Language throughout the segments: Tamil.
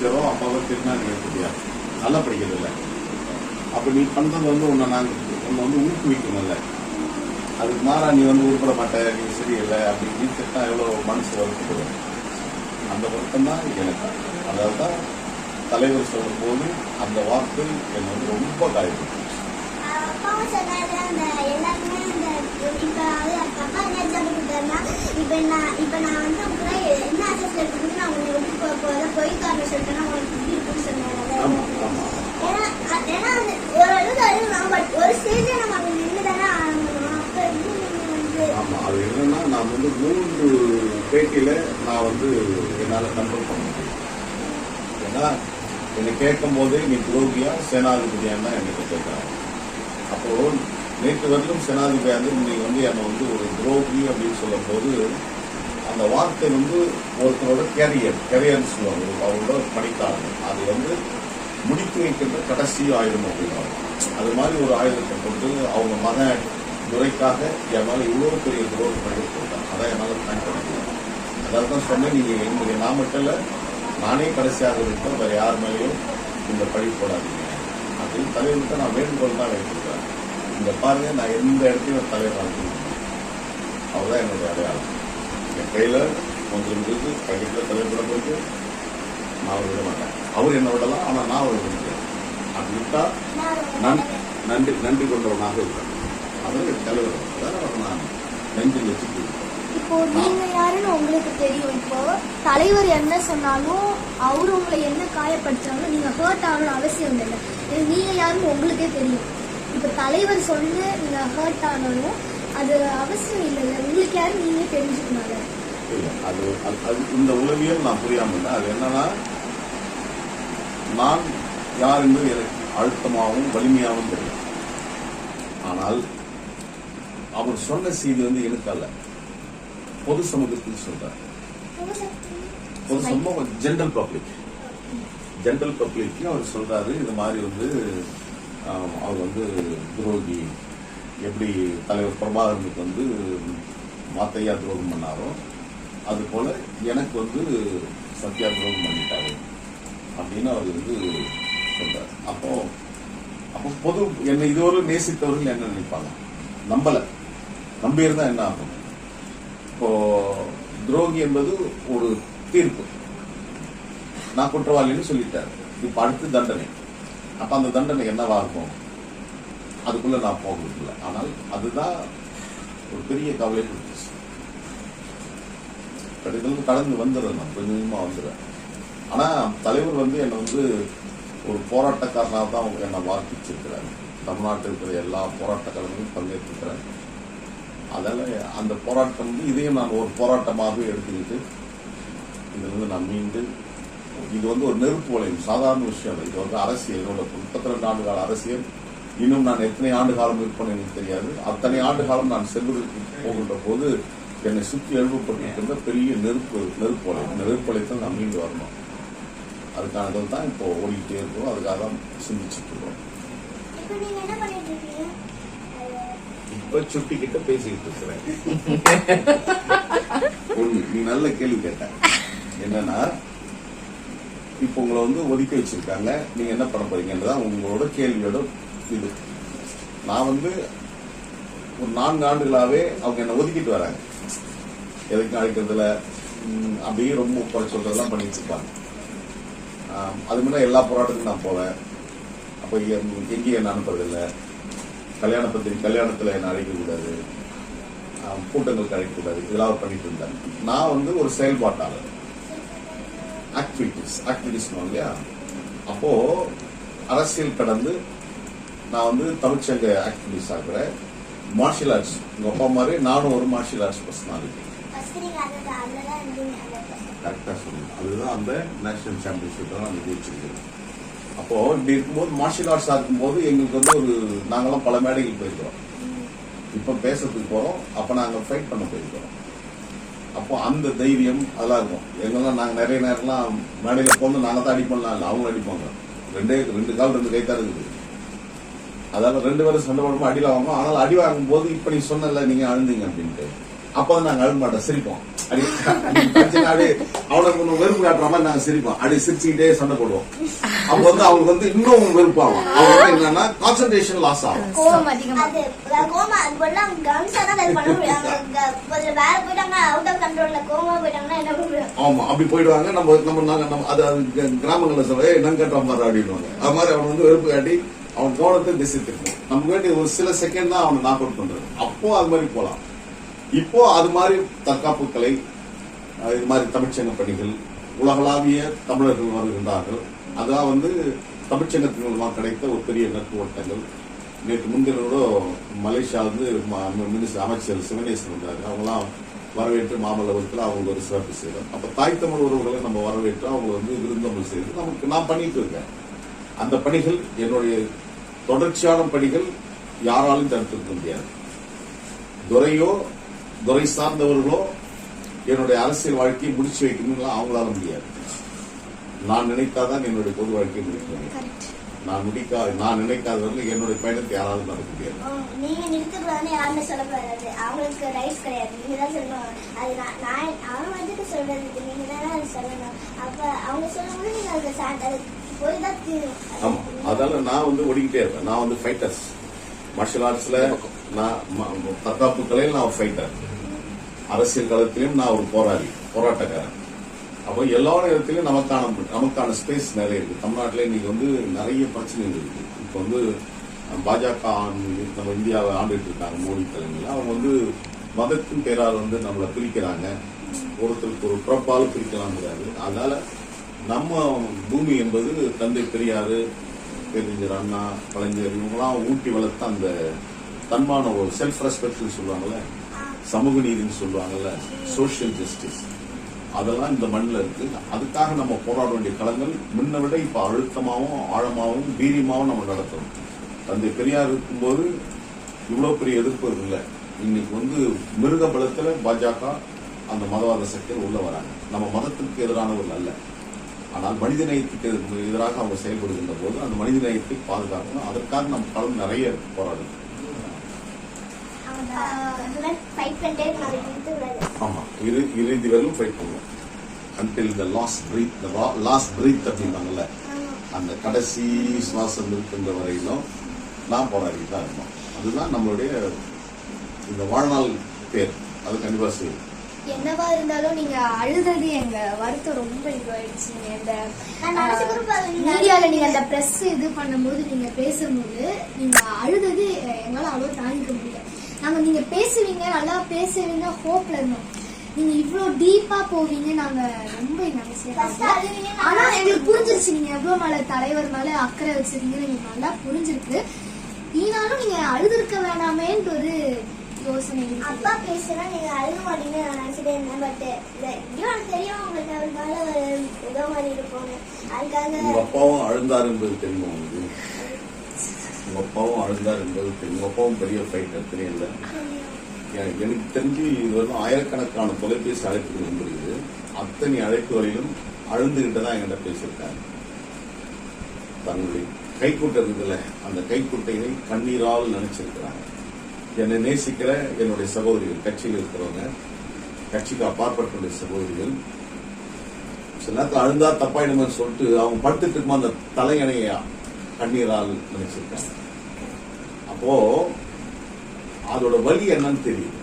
டீச்சரோ அப்பாவோ திட்டினா நீ நல்லா படிக்கிறது இல்லை அப்போ நீ பண்ணுறது வந்து உன்னை நாங்கள் உன்னை வந்து ஊக்குவிக்கணும்ல. அதுக்கு மாறா நீ வந்து உருப்பட மாட்ட நீ சரியில்லை அப்படின்னு திட்டம் எவ்வளோ மனசு வருத்தப்படும். அந்த வருத்தம் தான் எனக்கு. அதாவது தான் தலைவர் சொல்லும் போது அந்த வார்த்தை என்னை வந்து ரொம்ப காயப்படுத்துச்சு. அப்பாவும் இப்ப நான் இப்ப நான் வந்து உங்களை என்ன அசஸ்ல எடுத்துக்கிட்டு நான் உன்னை போய் ஆமாம் சொல்லிட்டேன்னா உனக்கு அது ஓரளவுக்கு என்னன்னா நான் வந்து மூன்று பேட்டியில நான் வந்து என்னால் கண்ட்ரோல் பண்ண முடியும். ஏன்னா என்னை கேட்கும் போதே நீ துரோகியா சேனாதிபதியான்னு தான் என்கிட்ட கேட்கறாங்க அப்போ நேற்று வரையிலும் சேனாதிபதியாக இருந்து இன்னைக்கு வந்து என்னை வந்து ஒரு துரோகி அப்படின்னு சொல்லும் போது அந்த வார்த்தை வந்து ஒருத்தரோட கேரியர் கேரியர்னு சொல்லுவாங்க. அவரோட படித்தாங்க அது வந்து முடித்து வைக்கின்ற கடைசி ஆயுதம் அப்படின்னாங்க. அது மாதிரி ஒரு ஆயுதத்தை கொண்டு அவங்க மகன் துறைக்காக என் இவ்வளோ பெரிய துரோகம் பண்ணி கொடுத்தாங்க அதான் என்னால் தாங்க பண்ண அதாவது தான் சொன்னேன் நீங்கள் என்னுடைய நாமக்கல்ல நானே கடைசியாக இருக்கோம் வேறு யார் மேலேயும் இந்த பழி போடாதீங்க. அப்படின்னு தலைவர்கிட்ட நான் வேண்டுகோள் தான் வைத்திருக்கிறேன். இந்த பாருங்க நான் எந்த இடத்தையும் தலைவர் ஆகிருக்கேன் அவர்தான் என்னுடைய அடையாளம். என் கையில கொஞ்சம் இருக்கு பக்கத்தில் தலைவர் போயிட்டு நான் அவர் விட மாட்டேன். அவர் என்ன விடலாம் ஆனால் நான் அவர் விட முடியாது அப்படி விட்டா நன் நன்றி நன்றி கொண்டவனாக இருப்பேன். அதற்கு தலைவர். அதான் அவர் நான் நெஞ்சில் வச்சுட்டு இப்போ நீங்க யாருன்னு உங்களுக்கு தெரியும். இப்போ தலைவர் என்ன சொன்னாலும் அவரு உங்களை என்ன காயப்படுத்தினாலும் நீங்க ஹர்ட் ஆகணும் அவசியம் இல்லை நீங்க யாருன்னு உங்களுக்கே தெரியும். இப்போ தலைவர் சொல்லி நீங்க ஹர்ட் ஆனாலும் அது அவசியம் இல்லை. உங்களுக்கு யாரும் நீங்க தெரிஞ்சுக்கணும் இல்ல, அது அது- இந்த உளவியல் நான் புரியாம அது என்னன்னா நான் யார் என்பது எனக்கு அழுத்தமாகவும் வலிமையாகவும் தெரியும். ஆனால் அவர் சொன்ன செய்தி வந்து எனக்கு அல்ல. பொது சமூகத்துக்கு சொல்றார். பொது சமூகம் ஜென்ரல் பப்ளிக் ஜென்ரல் பப்ளிக்கு அவர் சொல்றாரு இது மாதிரி வந்து அவர் வந்து துரோகி எப்படி தலைவர் பிரபாகரனுக்கு வந்து மாத்தையா துரோகம் பண்ணாரோ அது போல எனக்கு வந்து சத்யா துரோகம் பண்ணிட்டாரு அப்படின்னு அவர் வந்து சொல்றாரு. அப்போ அப்போ பொது என்னை இதுவரை நேசித்தவர்கள் என்ன நினைப்பாங்க? நம்பல. நம்பியிருந்தா என்ன ஆகும்? இப்போ துரோகி என்பது ஒரு தீர்ப்பு. நான் குற்றவாளின்னு சொல்லிட்டாரு. இப்ப அடுத்து தண்டனை. அப்ப அந்த தண்டனை என்னவா இருக்கும்? அதுக்குள்ள நான் போகிறதில்ல. ஆனால் அதுதான் ஒரு பெரிய கவலை கொடுத்துச்சு. கடிதம் கடந்து வந்துடுறேன் நான். கொஞ்சம் கொஞ்சமாக வந்துடுறேன். ஆனால் தலைவர் வந்து என்னை வந்து ஒரு போராட்டக்காரனாக தான் என்னை வார்ப்பிச்சிருக்கிறாரு தமிழ்நாட்டில் இருக்கிற எல்லா போராட்டக்காரங்களும் பங்கேற்றிருக்கிறார். அதனால அந்த போராட்டம் வந்து இதையும் நான் ஒரு போராட்டமாகவே எடுத்துக்கிட்டு இதிலிருந்து நான் மீண்டு இது வந்து ஒரு நெருப்பு வளையம் சாதாரண விஷயம் இது வந்து அரசியல். என்னோட முப்பத்தி ரெண்டு ஆண்டு கால அரசியல். இன்னும் நான் எத்தனை ஆண்டு காலம் இருப்பேன் எனக்கு தெரியாது. அத்தனை ஆண்டு காலம் நான் செல்வதற்கு போகின்ற போது என்னை சுற்றி எழுப்பப்பட்டிருக்கின்ற பெரிய நெருப்பு நெருப்பு வளையம் நெருப்பு வளையத்தில் நான் மீண்டு வரணும். அதுக்கானது தான் இப்போ ஓடிக்கிட்டே இருக்கோம் அதுக்காக தான் சிந்திச்சுட்டு இருக்கோம் இப்போ நீங்க என்ன பண்ணிட்டு இருக்கீங்க? இப்ப சுட்டி கிட்ட பேசிக்கிட்டு இருக்கிறேன். நீ நல்ல கேள்வி கேட்ட. என்னன்னா இப்ப உங்களை வந்து ஒதுக்கி வச்சிருக்காங்க. நீங்க என்ன பண்ண போறீங்கன்றதான் உங்களோட கேள்வியோட இது. நான் வந்து ஒரு நான்கு ஆண்டுகளாகவே அவங்க என்னை ஒதுக்கிட்டு வராங்க. எதுக்கு அழைக்கிறதுல? அப்படியே ரொம்ப குறை சொல்றதெல்லாம் பண்ணிட்டு இருப்பாங்க. அது முன்னாடி எல்லா போராட்டத்துக்கும் நான் போவேன். அப்போ எங்கேயும் என்ன அனுப்புறதில்லை. கல்யாண பத்திரிகை கல்யாணத்தில் என்ன அழைக்கக்கூடாது. ஆஹ் கூட்டங்களுக்கு அழைக்கக்கூடாது இதெல்லாம் பண்ணிட்டு இருந்தார். நான் வந்து ஒரு செயல்பாட்டாளர். ஆக்டிவிட்டிஸ் ஆக்டிவிட்டிஸ் இல்லையா? அப்போ அரசியல் கடந்து நான் வந்து தமிழ்ச்சங்க ஆக்டிவிட்டிஸ் ஆகுறேன் மார்ஷியல் ஆர்ட்ஸ் உங்க அப்பா மாதிரி நானும் ஒரு மார்ஷியல் ஆர்ட்ஸ் பர்சனாலிட்டி கரெக்டாக சொல்லுங்க அதுதான் அந்த நேஷனல் சாம்பியன்ஷிப் தான் அந்த ஜெயிச்சிருக்கு அப்போ இப்படி இருக்கும்போது மார்ஷியல் ஆர்ட்ஸ் ஆகும்போது எங்களுக்கு வந்து ஒரு நாங்கெல்லாம் பல மேடைகள் போயிருக்கிறோம். இப்போ பேசுறதுக்கு போறோம். அப்ப நாங்க ஃபைட் பண்ண போயிருக்கிறோம். அப்போ அந்த தைரியம் அதெல்லாம் இருக்கும். எங்கெல்லாம் நாங்க நிறைய நேரம்லாம் மேடையில போந்து நாங்க தான் அடிப்போம்லாம் இல்லை அவங்க அடிப்பாங்க ரெண்டே ரெண்டு கால் ரெண்டு கை தான் இருக்குது. அதாவது ரெண்டு பேரும் சண்டை போடும்போது அடியில வாங்குவோம். ஆனால் அடி வாங்கும் போது இப்ப நீ சொன்னல நீங்க அழுந்தீங்க அப்படின்ட்டு. அப்போ நாங்க அழுக மாட்டோம் சிரிப்போம். அடி அடி பிரச்சனை அடி. அவனுக்கு ஒண்ணு வெறுப்பு காட்டுற மாதிரி நாங்க சிரிப்போம். அடி சிரிச்சுக்கிட்டே சண்டை போடுவோம். அவங்க வந்து அவங்களுக்கு வந்து இன்னும் வெறுப்பாகும். அவங்க வந்து என்னன்னா கான்சென்ட்ரேஷன் லாஸ் ஆகும். கோவம் அதிகமா. அது கோமா அது போல அவங்க கவனிச்சா தான் அது பண்ண முடியும். அவங்க கொஞ்சம் வேற போயிட்டாங்க அவுட் ஆஃப் கண்ட்ரோல்ல கோமா போயிட்டாங்கன்னா என்ன பண்ணுவோம் ஆமா அப்படி போயிடுவாங்க. நம்ம நம்ம நாங்க நம்ம அது கிராமங்கள்ல சொல்ல நங்க கட்டுற மாதிரி அப்படின்வாங்க அது மாதிரி அவன் வந்து வெறுப்பு காட்டி அவன் கவனத்தை திசை திருப்போம். நமக்கு வேண்டிய ஒரு சில செகண்ட் தான் அவனை நாக் அவுட் பண்றது. அப்போ அது மாதிரி போலாம். இப்போ அது மாதிரி தற்காப்பு கலை இது மாதிரி தமிழ்ச்சங்க பணிகள் உலகளாவிய தமிழர்கள் வருகின்றார்கள். அதான் வந்து தமிழ்ச்சங்கத்தின் மூலமாக கிடைத்த ஒரு பெரிய நட்பு வட்டங்கள். நேற்று முன்தினோட மலேசியா வந்து மினிஸ்டர் அமைச்சர் சிவனேசன் வந்தார். அவங்களாம் வரவேற்று மாமல்லபுரத்தில் அவங்க ஒரு சிறப்பு செய்யறோம் அப்போ தாய் தமிழ் உறவுகளை நம்ம வரவேற்று அவங்க வந்து விருந்தமிழ் செய்து நமக்கு நான் பண்ணிட்டு இருக்கேன். அந்த பணிகள் என்னுடைய தொடர்ச்சியான பணிகள் யாராலும் தடுத்திருக்க முடியாது. துறையோ துறை சார்ந்தவர்களோ என்னுடைய அரசியல் வாழ்க்கையை முடிச்சு வைக்கணும்னு அவங்களால முடியாது. நான் நினைத்தாதான் என்னுடைய பொது வாழ்க்கையை முடிக்க முடியும். நான் முடிக்கா நான் நினைக்காத வரைக்கும் என்னுடைய பயணத்தை யாராலும் நடக்க முடியாது. நீங்க நிறுத்தக்கூடாதுன்னு யாருமே சொல்லக்கூடாது அவங்களுக்கு ரைட்ஸ் கிடையாது. நீங்க தான் சொல்லணும். அது நான் அவங்க வந்துட்டு சொல்றது நீங்க தானே அது சொல்லணும். அப்ப அவங்க சொல்லும்போது நீங்க அதுக்கு ஆமா. அதால நான் வந்து ஓடிக்கிட்டே இருப்பேன். நான் வந்து ஃபைட்டர்ஸ் மார்ஷல் ஆர்ட்ஸ்ல நான் தற்காப்பு கலையில் நான் ஒரு ஃபைட்டர் அரசியல் களத்திலும் நான் ஒரு போராளி போராட்டக்காரன். அப்போ எல்லா நேரத்திலையும் நமக்கான நமக்கான ஸ்பேஸ் நிறைய இருக்கு. தமிழ்நாட்டில் இன்னைக்கு வந்து நிறைய பிரச்சனைகள் இருக்கு. இப்போ வந்து பாஜக நம்ம இந்தியாவை ஆண்டுட்டு இருக்காங்க மோடி தலைமையில். அவங்க வந்து மதத்தின் பேரால் வந்து நம்மளை பிரிக்கிறாங்க. ஒருத்தருக்கு ஒரு பிறப்பால் பிரிக்கலாம் முடியாது அதனால நம்ம பூமி என்பது தந்தை பெரியாரு பெருஞ்சர் அண்ணா கலைஞர் இவங்கெல்லாம் ஊட்டி வளர்த்த அந்த தன்மான ஒரு செல்ஃப் ரெஸ்பெக்ட்னு சொல்லுவாங்கல்ல சமூக நீதினு சொல்லுவாங்கல்ல சோஷியல் ஜஸ்டிஸ் அதெல்லாம் இந்த மண்ணில் இருக்கு. அதுக்காக நம்ம போராட வேண்டிய களங்கள் முன்ன விட இப்போ அழுத்தமாகவும் ஆழமாகவும் வீரியமாகவும் நம்ம நடத்தணும். தந்தை பெரியார் இருக்கும்போது இவ்வளோ பெரிய எதிர்ப்பு இல்லை இன்னைக்கு வந்து மிருக பலத்தில் பாஜக அந்த மதவாத சக்தியில் உள்ள வராங்க. நம்ம மதத்திற்கு எதிரானவர்கள் அல்ல. ஆனால் மனித நேயத்துக்கு எதிர்- எதிராக அவங்க செயல்படுகின்ற போது அந்த மனித நேயத்தை பாதுகாக்கணும். அதற்காக நம்ம களம் நிறைய இருக்கு போராடுது. அவங்க ஃபைட் பண்ணிட்டே இருக்கணும் அதை ஆமா. இறு இறுதி வரையும் ஃபைட் பண்ணுவோம். Until the last breath the last breath அப்படின்னாங்கல்ல அந்த கடைசி சுவாசம் இருக்கின்ற வரையிலும் நான் போராடிட்டு தான் இருந்தோம். அதுதான் நம்மளுடைய இந்த வாழ்நாள் பேர். அது கண்டிப்பாக செய்யும். என்னவா இருந்தாலும் நீங்க அழுதது எங்க வருத்தம் ரொம்ப இந்த அது நீங்க மீடியால நீங்க அந்த பிரஸ் இது பண்ணும்போது நீங்க பேசும்போது நீங்க அழுதது எங்களால அவ்வளவு தாங்கிக்க முடியல. நாங்க நீங்க பேசுவீங்க நல்லா பேசுவீங்க ஹோப்ல இருந்தோம். நீங்க இவ்ளோ டீப்பா போவீங்க நாங்க ரொம்ப ஆனா எங்களுக்கு புரிஞ்சிருச்சு நீங்க எவ்வளவு மேல தலைவர் மேல அக்கறை வச்சிருக்கீங்கன்னு எங்களுக்கு நல்லா புரிஞ்சிருக்கு. ஈனாலும் நீங்க அழுதுருக்க வேணாமேன்ட்டு ஒரு யோசனை. அப்பா பேசுனா நீங்க அழுக மாட்டீங்கன்னு நான் நினைச்சிட்டே இருந்தேன் பட் எனக்கு தெரியும். உங்களுக்கு அவருக்கால ஒரு ஏதோ மாதிரி இருக்கும்னு அதுக்காக உங்க அப்பாவும் அழுந்தார் என்பது தெரியுமா உங்களுக்கு? உங்க அப்பாவும் அழுந்தார் என்பது தெரியும். உங்க அப்பாவும் பெரிய ஃபைட்டர் தெரியல எனக்கு எனக்கு தெரிஞ்சு இது வந்து ஆயிரக்கணக்கான தொலைபேசி அழைப்புகள் வந்திருக்குது. அத்தனை அழைப்புகளிலும் அழுந்துகிட்டு தான் என்கிட்ட பேசியிருக்காங்க தங்களுடைய கைக்குட்டை இருக்குல்ல அந்த கைக்குட்டையை கண்ணீரால் நினைச்சிருக்கிறாங்க. என்னை நேசிக்கிற என்னுடைய சகோதரிகள் கட்சியில் இருக்கிறவங்க கட்சிக்கு அப்பாற்பட்டுடைய சகோதரிகள். சில நேரத்தில் அழுந்தா தப்பாயிடுமே சொல்லிட்டு அவங்க படுத்துட்டு இருக்கும்போது அந்த தலையணையா கண்ணீரால் நினைச்சிருக்காங்க. அப்போ அதோட வலி என்னன்னு தெரியும்.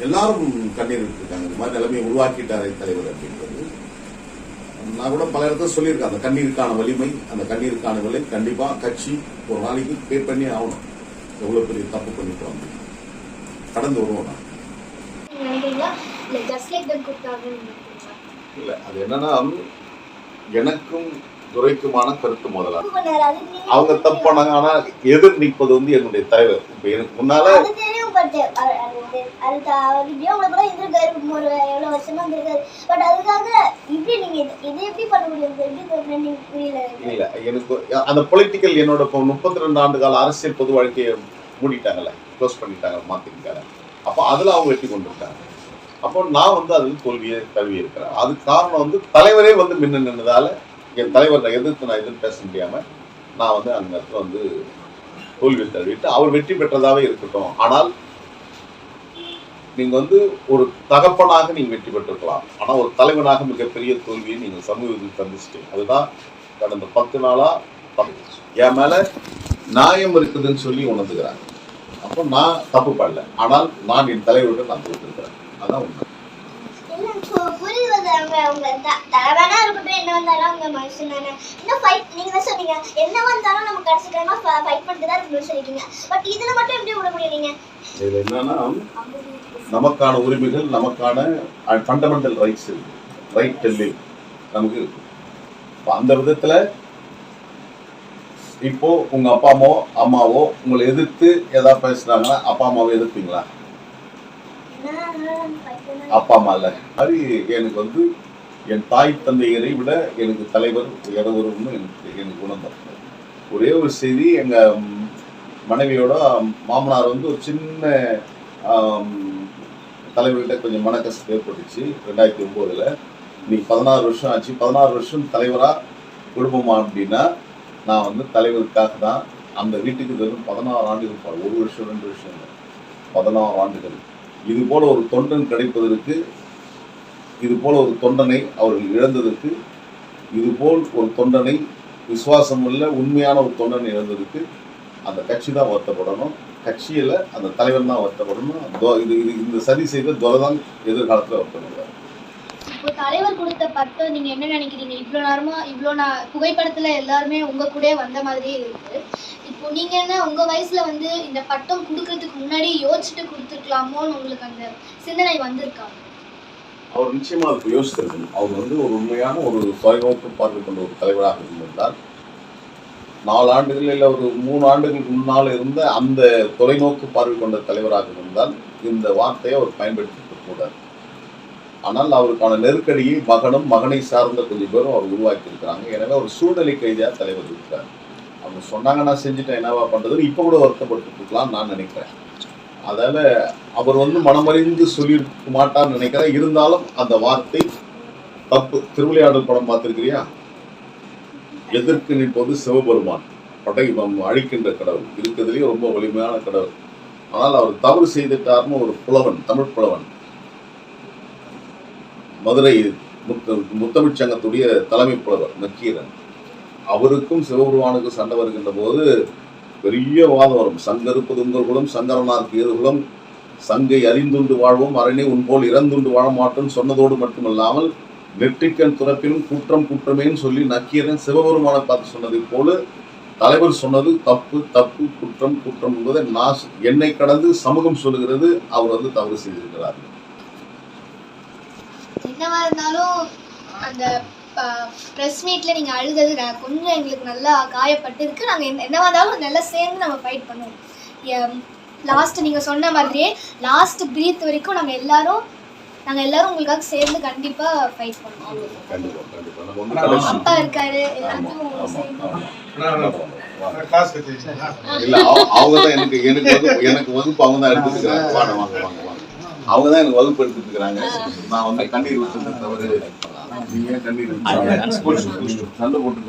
எல்லாரும் கண்ணீர் விட்டுருக்காங்க. இந்த மாதிரி நிலைமையை உருவாக்கிட்டாரே தலைவர் அப்படின்றது. நான் கூட பல இடத்துல சொல்லியிருக்கேன். அந்த கண்ணீருக்கான வலிமை அந்த கண்ணீருக்கான விலை கண்டிப்பா கட்சி ஒரு நாளைக்கு பே பண்ணி ஆகணும். எவ்வளவு பெரிய தப்பு பண்ணிட்டு வந்து கடந்து வருவோம் நான் இல்ல அது என்னன்னா எனக்கும் துரைக்குமான கருத்து நீங்க- அவங்க தப்பு பண்ணாங்க ஆனா எதிர் நிற்பது வந்து என்னுடைய தலைவர். இப்ப எனக்கு முன்னால. இல்ல எனக்கு அந்த பொலிட்டிக்கல் என்னோட முப்பத்தி ரெண்டு ஆண்டு கால அரசியல் பொது வாழ்க்கையை மூடிட்டாங்கல்ல க்ளோஸ் பண்ணிட்டாங்க மாத்திருக்காங்க அப்போ அதுல அவங்க வெற்றி கொண்டிருக்காங்க. அப்போ நான் வந்து அதில் தோல்வியை தழுவி இருக்கிறேன். அதுக்கு காரணம் வந்து தலைவரே வந்து முன்ன நின்றதால என் தலைவரை எதிர்த்து நான் எதிர்த்து பேச முடியாம நான் வந்து அந்த இடத்துல வந்து தோல்வி தழுவிட்டு அவர் வெற்றி பெற்றதாகவே இருக்கட்டும். ஆனால் நீங்கள் வந்து ஒரு தகப்பனாக நீங்கள் வெற்றி பெற்றிருக்கலாம். ஆனால் ஒரு தலைவனாக மிகப்பெரிய தோல்வியை நீங்கள் சமூகத்தில் சந்திச்சிட்டீங்க. அதுதான் கடந்த பத்து நாளாக என் மேலே நியாயம் இருக்குதுன்னு சொல்லி உணர்ந்துக்கிறாங்க. அப்போ நான் தப்பு பண்ணல. ஆனால் நான் என் தலைவர்கிட்ட நான் தோற்றிருக்கிறேன் அதான் உண்மை. அவங்க அவங்க த- தலைவனா இருக்கட்டும் என்ன வந்தாலும் அவங்க மனுஷன் தானே. இன்னும் ஃபைட் நீங்க தான் சொன்னீங்க என்ன வந்தாலும் நம்ம கடைசிக்கிழமை ஃபைட் பண்ணிட்டு தான் இருக்கணும்னு சொல்லிட்டீங்க. பட் இதுல மட்டும் எப்படி விட முடியும் நீங்க? இதுல என்னன்னா நமக்கான உரிமைகள் நமக்கான ஃபண்டமெண்டல் ரைட்ஸ் இருக்கு. ரைட் டெல்லிங் நமக்கு இருக்கு அந்த விதத்துல இப்போ உங்க அப்பா அம்மாவோ அம்மாவோ உங்களை எதிர்த்து எதாவது பேசுறாங்கன்னா அப்பா அம்மாவை எதிர்ப்பீங்களா? அப்பா அம்மா இல்ல அது எனக்கு வந்து என் தாய் தந்தையரை விட எனக்கு தலைவர் இடவரும்னு எனக்கு எனக்கு உணர்ந்தார் ஒரே ஒரு செய்தி எங்கள் மனைவியோட மாமனார் வந்து ஒரு சின்ன தலைவர்கிட்ட கொஞ்சம் மன ஏற்பட்டுச்சு ரெண்டாயிரத்தி ஒம்போதுல நீ பதினாறு வருஷம் ஆச்சு. பதினாறு வருஷம் தலைவரா குடும்பமா அப்படின்னா நான் வந்து தலைவருக்காக தான் அந்த வீட்டுக்கு வெறும் பதினாறு ஆண்டுகள் ஒரு வருஷம் ரெண்டு வருஷம் இல்லை. பதினாறு ஆண்டுகள். இது போல ஒரு தொண்டன் கிடைப்பதற்கு இது போல ஒரு தொண்டனை அவர்கள் இழந்ததற்கு இது போல் ஒரு தொண்டனை விசுவாசம் உள்ள உண்மையான ஒரு தொண்டனை இழந்ததுக்கு அந்த கட்சி தான் வருத்தப்படணும். கட்சியில் அந்த தலைவர் தான் வருத்தப்படணும். இது இது இந்த சதி செய்த துரை தான் எதிர்காலத்தில் வருத்தப்படுவார். இப்போ தலைவர் கொடுத்த பட்டம் நீங்க என்ன நினைக்கிறீங்க? இவ்வளோ நேரமா இவ்வளோ நான் புகைப்படத்துல எல்லாருமே உங்க கூட வந்த மாதிரியே இருக்கு. இப்போ நீங்கள் என்ன உங்கள் வயசில் வந்து இந்த பட்டம் கொடுக்கறதுக்கு முன்னாடி யோசிச்சுட்டு கொடுத்துருக்கலாமோன்னு உங்களுக்கு அந்த சிந்தனை வந்திருக்கா? அவர் நிச்சயமாக அதுக்கு யோசித்திருக்கணும் அவர் வந்து ஒரு உண்மையான ஒரு தொலைநோக்கு பார்வை கொண்ட ஒரு தலைவராக இருந்திருந்தார். நாலு ஆண்டுகள் இல்லை ஒரு மூணு ஆண்டுகளுக்கு முன்னால் இருந்த அந்த தொலைநோக்கு பார்வை கொண்ட தலைவராக இருந்தால் இந்த வார்த்தையை அவர் பயன்படுத்திக்க கூடாது ஆனால் அவருக்கான நெருக்கடியை மகனும் மகனை சார்ந்த கொஞ்சம் பேரும் அவர் உருவாக்கி இருக்கிறாங்க எனவே ஒரு சூழ்நிலை கைதியாக தலைவர் இருக்கிறார். அவங்க சொன்னாங்க நான் செஞ்சுட்டேன். என்னவா பண்ணுறதுன்னு இப்போ கூட வருத்தப்பட்டு இருக்கலாம் நான் நினைக்கிறேன். அதால அவர் வந்து மனமறிந்து சொல்லியிருக்க மாட்டார்னு நினைக்கிறேன். இருந்தாலும் அந்த வார்த்தை தப்பு. திருவிளையாடல் படம் பார்த்திருக்கிறியா? எதிர்க்கு நிற்பது சிவபெருமான். படை அழிக்கின்ற கடவுள். இருக்கிறதுலேயே ரொம்ப வலிமையான கடவுள். ஆனால் அவர் தவறு செய்துட்டார்னு ஒரு புலவன் தமிழ் புலவன் மதுரை முத்த முத்தமிழ்ச்சங்கத்துடைய தலைமை புலவர் நக்கீரன் அவருக்கும் சிவபெருமானுக்கும் சண்டை வருகின்ற போது பெரிய வாதம் வரும். சங்க உங்கள் குலம் சங்கரனார்க்கு ஏது சங்கை அறிந்துண்டு வாழ்வோம் அரணே உன்போல் இறந்துண்டு வாழ மாட்டோம் சொன்னதோடு மட்டுமல்லாமல் நெற்றிக்கண் துறப்பினும் குற்றம் குற்றமேன்னு சொல்லி நக்கீரன் சிவபெருமானை பார்த்து சொன்னதை போல தலைவர் சொன்னது தப்பு தப்பு குற்றம் குற்றம் என்பதை நான் என்னை கடந்து சமூகம் சொல்லுகிறது அவர் வந்து தவறு செய்திருக்கிறார். என்னவா இருந்தாலும் அந்த ப்ரெஸ் மீட்ல நீங்க அழுதது நான் கொஞ்சம் எங்களுக்கு நல்லா காயப்பட்டு இருக்கு நாங்க என்ன- என்னவா இருந்தாலும் நல்லா சேர்ந்து நம்ம ஃபைட் பண்ணுவோம். லாஸ்ட் நீங்க சொன்ன மாதிரியே லாஸ்ட் பிரீத் வரைக்கும் நாங்க எல்லாரும் நாங்க எல்லாரும் உங்களுக்காக சேர்ந்து கண்டிப்பா ஃபைட் பண்ணுவோம். கண்டிப்பா கண்டிப்பா. நம்ம வந்து கடைசி அப்பா இருக்காரு ஆமா எல்லாத்தையும்? இல்ல அவ- அவங்க தான் எனக்கு எனக்கு வகுப்பு எனக்கு வகுப்பு அவங்க தான் எடுத்துட்டு இருக்காங்க வாங்க வாங்க வாங்க வாங்க. அவங்க தான் எனக்கு வகுப்பு எடுத்துட்டு இருக்காங்க நான் வந்து கண்ணீர் விட்டது தவறு. சண்டை போட்டு